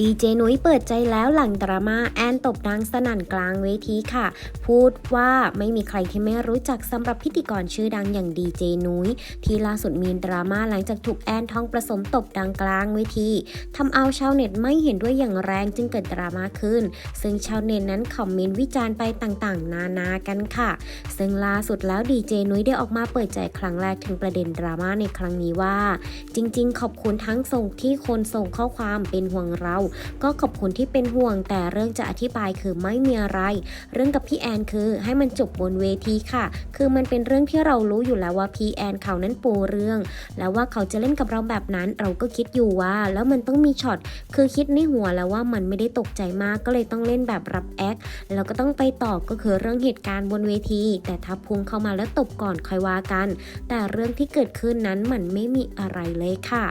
ดีเจนุ้ยเปิดใจแล้วหลังดราม่าแอนตบดังสนั่นกลางเวทีค่ะ พูดว่าไม่มีใครที่ไม่รู้จักสำหรับพิธีกรชื่อดังอย่างดีเจนุ้ยที่ล่าสุดมีดราม่าหลังจากถูกแอนทองประสมตบดังกลางเวทีทำเอาชาวเน็ตไม่เห็นด้วยอย่างแรงจึงเกิดดราม่าขึ้น ซึ่งชาวเน็ตนั้นคอมเมนต์วิจารณ์ไปต่างๆ นานากันค่ะ ซึ่งล่าสุดแล้วดีเจนุ้ยได้ออกมาเปิดใจครั้งแรกถึงประเด็นดราม่าในครั้งนี้ว่า จริง ๆ ขอบคุณทั้งส่งที่คนส่งข้อความเป็นห่วงเราก็ขอบคุณที่เป็นห่วง แต่เรื่องจะอธิบายคือไม่มีอะไร เรื่องกับพี่แอนคือให้มันจบบนเวทีค่ะ คือมันเป็นเรื่องที่เรารู้อยู่แล้วว่าพี่แอนเขานั้นปูเรื่อง แล้วว่าเขาจะเล่นกับเราแบบนั้น เราก็คิดอยู่ว่า แล้วมันต้องมีช็อตคือคิดในหัวแล้วว่ามันไม่ได้ตกใจมากก็เลยต้องเล่นแบบรับแอคแล้วก็ต้องไปต่อก็คือเรื่องเหตุการณ์บนเวที แต่ถ้าพุ่งเข้ามาแล้วตบก่อนค่อยว่ากัน แต่เรื่องที่เกิดขึ้นนั้นมันไม่มีอะไรเลยค่ะ